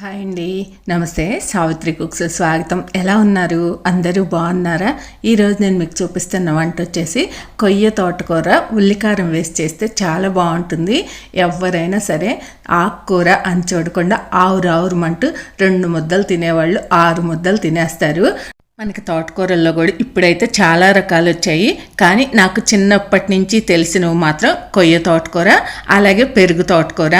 Hi అండి. నమస్తే. Savitri cooks స్వాగతం. ఎలా ఉన్నారు? అందరూ బాగున్నారా? ఈరోజు నేను మీకు చూపిస్తున్న వంట వచ్చేసి కొయ్య తోటకూర ఉల్లికారం వేసి చేస్తే చాలా బాగుంటుంది. ఎవరైనా సరే ఆకుకూర అని చూడకుండా ఆవురు ఆవురమంటూ రెండు ముద్దలు తినేవాళ్ళు ఆరు ముద్దలు తినేస్తారు. మనకి తోటకూరల్లో కూడా ఇప్పుడైతే చాలా రకాలు వచ్చాయి. కానీ నాకు చిన్నప్పటి నుంచి తెలిసినవి మాత్రం కొయ్య తోటకూర అలాగే పెరుగు తోటకూర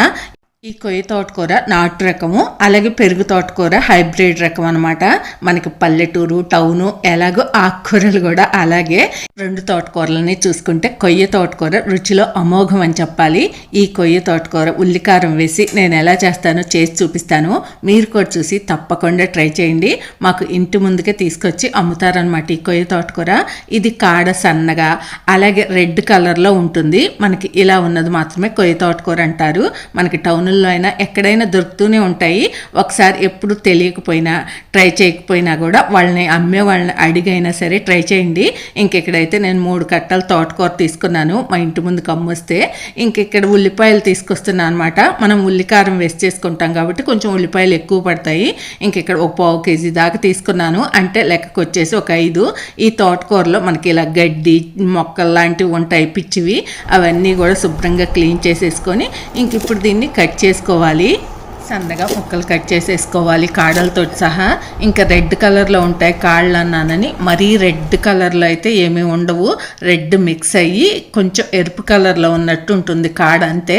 ఈ కొయ్య తోటకూర నాటు రకము అలాగే పెరుగు తోటకూర హైబ్రిడ్ రకం అనమాట మనకి పల్లెటూరు టౌను ఎలాగో ఆకుకూరలు కూడా అలాగే రెండు తోటకూరలని చూసుకుంటే కొయ్య తోటకూర రుచిలో అమోఘం అని చెప్పాలి. ఈ కొయ్య తోటకూర ఉల్లికారం వేసి నేను ఎలా చేస్తానో చేసి చూపిస్తాను. మీరు కూడా చూసి తప్పకుండా ట్రై చేయండి. మాకు ఇంటి ముందుకే తీసుకొచ్చి అమ్ముతారనమాట ఈ కొయ్య తోటకూర. ఇది కాడ సన్నగా అలాగే రెడ్ కలర్లో ఉంటుంది. మనకి ఇలా ఉన్నది మాత్రమే కొయ్య తోటకూర అంటారు. మనకి టౌన్ టౌన్లో అయినా ఎక్కడైనా దొరుకుతూనే ఉంటాయి. ఒకసారి ఎప్పుడు తెలియకపోయినా ట్రై చేయకపోయినా కూడా వాళ్ళని అమ్మే వాళ్ళని అడిగైనా సరే ట్రై చేయండి. ఇంకెక్కడైతే నేను మూడు కట్టలు తోటకూర తీసుకున్నాను మా ఇంటి ముందు కమ్మొస్తే ఇంకెక్కడ ఉల్లిపాయలు తీసుకొస్తున్నాను అనమాట మనం ఉల్లికారం వేస్ట్ చేసుకుంటాం కాబట్టి కొంచెం ఉల్లిపాయలు ఎక్కువ పడతాయి. ఇంకెక్కడ ఒక పావు కేజీ దాకా తీసుకున్నాను. అంటే లెక్కకు వచ్చేసి ఒక ఐదు. ఈ తోటకూరలో మనకి ఇలా గడ్డి మొక్కలు లాంటివి ఉంటాయి పిచ్చివి. అవన్నీ కూడా శుభ్రంగా క్లీన్ చేసేసుకొని ఇంక ఇప్పుడు దీన్ని కట్ చేసుకోవాలి. సన్నగా ముక్కలు కట్ చేసేసుకోవాలి. కాడలతో సహా. ఇంకా రెడ్ కలర్లో ఉంటాయి కాళ్ళు అన్నానని మరీ రెడ్ కలర్లో అయితే ఏమీ ఉండవు. రెడ్ మిక్స్ అయ్యి కొంచెం ఎరుపు కలర్లో ఉన్నట్టు ఉంటుంది కాడ అంతే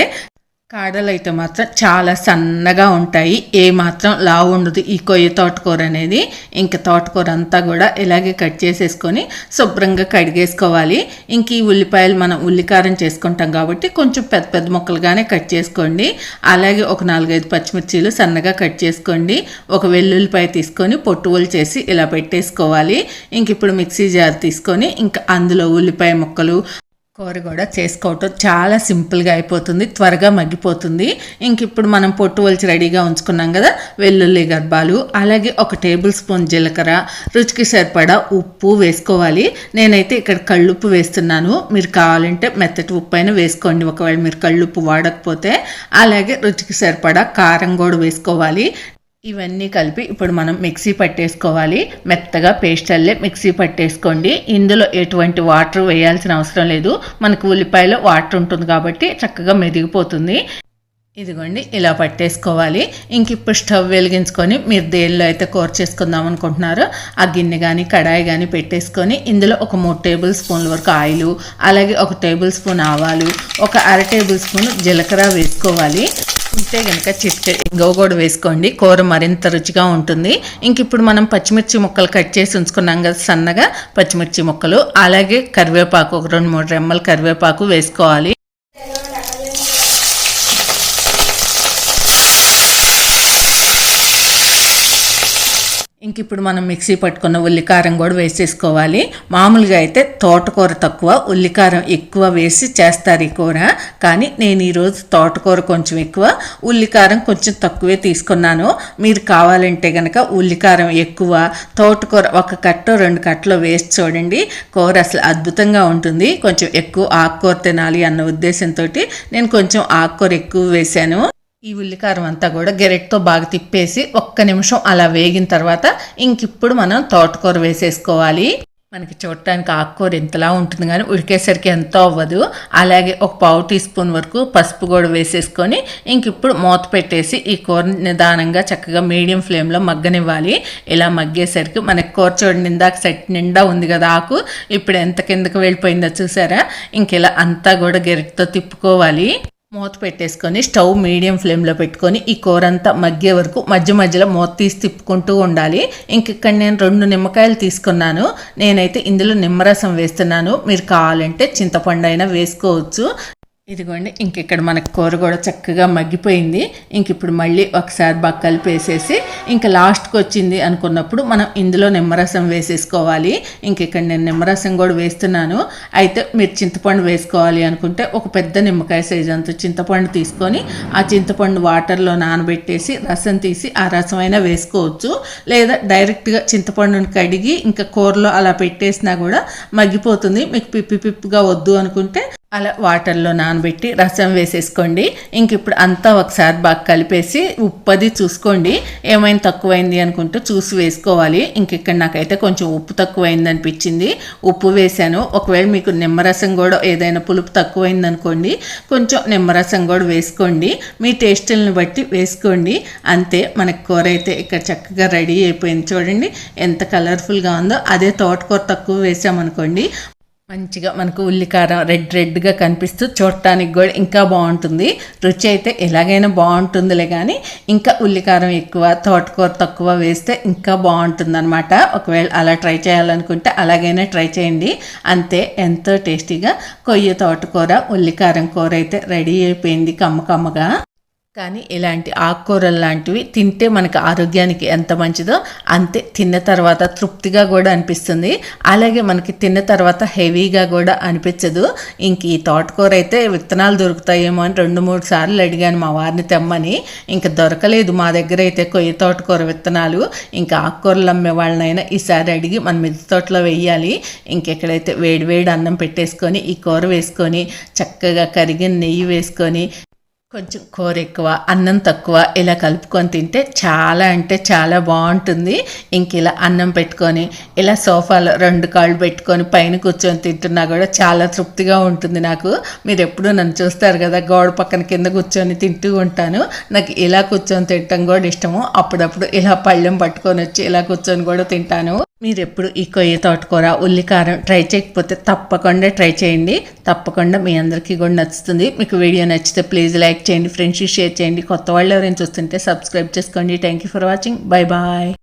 కాడలైతే మాత్రం చాలా సన్నగా ఉంటాయి. ఏ మాత్రం లావు ఉండదు. ఈ కొయ్య తోటకూర అనేది ఇంకా తోటకూర అంతా కూడా ఇలాగే కట్ చేసేసుకొని శుభ్రంగా కడిగేసుకోవాలి. ఇంక ఈ ఉల్లిపాయలు మనం ఉల్లికారం చేసుకుంటాం కాబట్టి కొంచెం పెద్ద పెద్ద ముక్కలుగానే కట్ చేసుకోండి. అలాగే ఒక నాలుగైదు పచ్చిమిర్చీలు సన్నగా కట్ చేసుకోండి. ఒక వెల్లుల్లిపాయ తీసుకొని పొట్టువులు చేసి ఇలా పెట్టేసుకోవాలి. ఇంక ఇప్పుడు మిక్సీ జార్ తీసుకొని ఇంకా అందులో ఉల్లిపాయ ముక్కలు కూర కూడా చేసుకోవటం చాలా సింపుల్గా అయిపోతుంది త్వరగా మగ్గిపోతుంది. ఇంక ఇప్పుడు మనం పొట్టు వలిచి రెడీగా ఉంచుకున్నాం కదా వెల్లుల్లి గర్భాలు అలాగే ఒక టేబుల్ స్పూన్ జీలకర్ర రుచికి సరిపడా ఉప్పు వేసుకోవాలి. నేనైతే ఇక్కడ కళ్ళుప్పు వేస్తున్నాను. మీరు కావాలంటే మెత్తటి ఉప్పు అయినా వేసుకోండి. ఒకవేళ మీరు కళ్ళుప్పు వాడకపోతే అలాగే రుచికి సరిపడా కారం కూడా వేసుకోవాలి. ఇవన్నీ కలిపి ఇప్పుడు మనం మిక్సీ పట్టేసుకోవాలి. మెత్తగా పేస్ట్ అల్లే మిక్సీ పట్టేసుకోండి. ఇందులో ఎటువంటి వాటర్ వేయాల్సిన అవసరం లేదు. మనకు ఉల్లిపాయలో వాటర్ ఉంటుంది కాబట్టి చక్కగా మెదిగిపోతుంది. ఇదిగోండి ఇలా పట్టేసుకోవాలి. ఇంక ఇప్పుడు స్టవ్ వెలిగించుకొని మీరు దేనిలో అయితే కూర చేసుకుందాం అనుకుంటున్నారో ఆ గిన్నె కానీ కడాయి కానీ పెట్టేసుకొని ఇందులో ఒక మూడు టేబుల్ స్పూన్ల వరకు ఆయిల్ అలాగే ఒక టేబుల్ స్పూన్ ఆవాలు ఒక అర టేబుల్ స్పూన్ జీలకర్ర వేసుకోవాలి. ఉంటే కనుక చిట్కే ఇంగవ కూడా వేసుకోండి. కూర మరింత రుచిగా ఉంటుంది. ఇంక ఇప్పుడు మనం పచ్చిమిర్చి ముక్కలు కట్ చేసి ఉంచుకున్నాం కదా సన్నగా పచ్చిమిర్చి ముక్కలు. అలాగే కరివేపాకు ఒక రెండు మూడు రెమ్మలు కరివేపాకు వేసుకోవాలి. దీనికి ఇప్పుడు మనం మిక్సీ పట్టుకున్న ఉల్లికారం కూడా వేసేసుకోవాలి. మామూలుగా అయితే తోటకూర తక్కువ ఉల్లికారం ఎక్కువ వేసి చేస్తారు ఈ కూర. కానీ నేను ఈరోజు తోటకూర కొంచెం ఎక్కువ ఉల్లికారం కొంచెం తక్కువే తీసుకున్నాను. మీరు కావాలంటే కనుక ఉల్లికారం ఎక్కువ తోటకూర ఒక కట్టో రెండు కట్టలో వేసి చూడండి. కూర అసలు అద్భుతంగా ఉంటుంది. కొంచెం ఎక్కువ ఆకుకూర తినాలి అన్న ఉద్దేశంతో నేను కొంచెం ఆకుకూర ఎక్కువ వేశాను. ఈ ఉల్లికారం అంతా కూడా గెరెట్తో బాగా తిప్పేసి ఒక్క నిమిషం అలా వేగిన తర్వాత ఇంకిప్పుడు మనం తోటకూర వేసేసుకోవాలి. మనకి చూడటానికి ఆకుకూర ఇంతలా ఉంటుంది కానీ ఉడికేసరికి ఎంతో అవ్వదు. అలాగే ఒక పావు టీ స్పూన్ వరకు పసుపు కూడా వేసేసుకొని ఇంక ఇప్పుడు మూత పెట్టేసి ఈ కూర నిదానంగా చక్కగా మీడియం ఫ్లేమ్లో మగ్గనివ్వాలి. ఇలా మగ్గేసరికి మనకి కూర చూడండి ఇందాక సెట్ నిండా ఉంది కదా ఆకు. ఇప్పుడు ఎంత కిందకి వెళ్ళిపోయిందో చూసారా? ఇంక ఇలా అంతా కూడా గెరెట్తో తిప్పుకోవాలి. మూత పెట్టేసుకొని స్టవ్ మీడియం ఫ్లేమ్లో పెట్టుకొని ఈ కూర అంతా మగ్గే వరకు మధ్య మధ్యలో మూత తీసి తిప్పుకుంటూ ఉండాలి. ఇంకిక్కడ నేను రెండు నిమ్మకాయలు తీసుకున్నాను. నేనైతే ఇందులో నిమ్మరసం వేస్తున్నాను. మీరు కావాలంటే చింతపండు అయినా వేసుకోవచ్చు. ఇదిగోండి ఇంక ఇక్కడ మనకు కూర కూడా చక్కగా మగ్గిపోయింది. ఇంక ఇప్పుడు మళ్ళీ ఒకసారి బక్కలు పేసేసి ఇంకా లాస్ట్కి వచ్చింది అనుకున్నప్పుడు మనం ఇందులో నిమ్మరసం వేసేసుకోవాలి. ఇంక ఇక్కడ నేను నిమ్మరసం కూడా వేస్తున్నాను. అయితే మీరు చింతపండు వేసుకోవాలి అనుకుంటే ఒక పెద్ద నిమ్మకాయ సైజు అంత చింతపండు తీసుకొని ఆ చింతపండు వాటర్లో నానబెట్టేసి రసం తీసి ఆ రసం అయినా వేసుకోవచ్చు. లేదా డైరెక్ట్గా చింతపండుని కడిగి ఇంకా కూరలో అలా పెట్టేసినా కూడా మగ్గిపోతుంది. మీకు పిప్పి పిప్పిగా వద్దు అనుకుంటే అలా వాటర్లో నానబెట్టి రసం వేసేసుకోండి. ఇంక ఇప్పుడు అంతా ఒకసారి బాగా కలిపేసి ఉప్పు అది చూసుకోండి. ఏమైనా తక్కువైంది అనుకుంటూ చూసి వేసుకోవాలి. ఇంక ఇక్కడ నాకైతే కొంచెం ఉప్పు తక్కువైంది అనిపించింది. ఉప్పు వేసాను. ఒకవేళ మీకు నిమ్మరసం కూడా ఏదైనా పులుపు తక్కువైంది అనుకోండి కొంచెం నిమ్మరసం కూడా వేసుకోండి. మీ టేస్టులను బట్టి వేసుకోండి. అంతే మనకు కూర అయితే ఇక్కడ చక్కగా రెడీ అయిపోయింది. చూడండి ఎంత కలర్ఫుల్గా ఉందో. అదే తోటకూర తక్కువ వేసామనుకోండి. మంచిగా మనకు ఉల్లికారం రెడ్ రెడ్గా కనిపిస్తూ చూడటానికి కూడా ఇంకా బాగుంటుంది. రుచి అయితే ఎలాగైనా బాగుంటుందిలే కానీ ఇంకా ఉల్లికారం ఎక్కువ తోటకూర తక్కువ వేస్తే ఇంకా బాగుంటుందన్నమాట. ఒకవేళ అలా ట్రై చేయాలనుకుంటే అలాగైనా ట్రై చేయండి. అంతే ఎంతో టేస్టీగా కొయ్య తోటకూర ఉల్లికారం కూర అయితే రెడీ అయిపోయింది కమ్మ కమ్మగా. కానీ ఇలాంటి ఆకుకూరలు లాంటివి తింటే మనకి ఆరోగ్యానికి ఎంత మంచిదో అంతే తిన్న తర్వాత తృప్తిగా కూడా అనిపిస్తుంది. అలాగే మనకి తిన్న తర్వాత హెవీగా కూడా అనిపించదు. ఇంక ఈ తోటకూర అయితే విత్తనాలు దొరుకుతాయేమో అని రెండు మూడు సార్లు అడిగాను మా వారిని తెమ్మని. ఇంకా దొరకలేదు మా దగ్గర అయితే కొయ్య తోటకూర విత్తనాలు. ఇంకా ఆకుకూరలు అమ్మే వాళ్ళనైనా ఈసారి అడిగి మన మిద్దె తోటలో వేయాలి. ఇంకెక్కడైతే వేడి వేడి అన్నం పెట్టేసుకొని ఈ కూర వేసుకొని చక్కగా కరిగిన నెయ్యి వేసుకొని కొంచెం కూర ఎక్కువ అన్నం తక్కువ ఇలా కలుపుకొని తింటే చాలా అంటే చాలా బాగుంటుంది. ఇంక ఇలా అన్నం పెట్టుకొని ఇలా సోఫాలో రెండు కాళ్ళు పెట్టుకొని పైన కూర్చొని తింటున్నా కూడా చాలా తృప్తిగా ఉంటుంది నాకు. మీరు ఎప్పుడూ నన్ను చూస్తారు కదా గోడ పక్కన కింద కూర్చొని తింటూ ఉంటాను. నాకు ఇలా కూర్చొని తినటం కూడా ఇష్టము. అప్పుడప్పుడు ఇలా పళ్ళెం పట్టుకొని వచ్చి ఇలా కూర్చొని కూడా తింటాను. మీరు ఎప్పుడు ఈ కొయ్య తోటకూర ఉల్లికారం ట్రై చేయకపోతే తప్పకుండా ట్రై చేయండి. తప్పకుండా మీ అందరికీ కూడా నచ్చుతుంది. మీకు వీడియో నచ్చితే ప్లీజ్ లైక్ చేయండి ఫ్రెండ్స్కి షేర్ చేయండి. కొత్త వాళ్ళు ఎవరైనా చూస్తుంటే సబ్స్క్రైబ్ చేసుకోండి. Thank you for watching. Bye bye.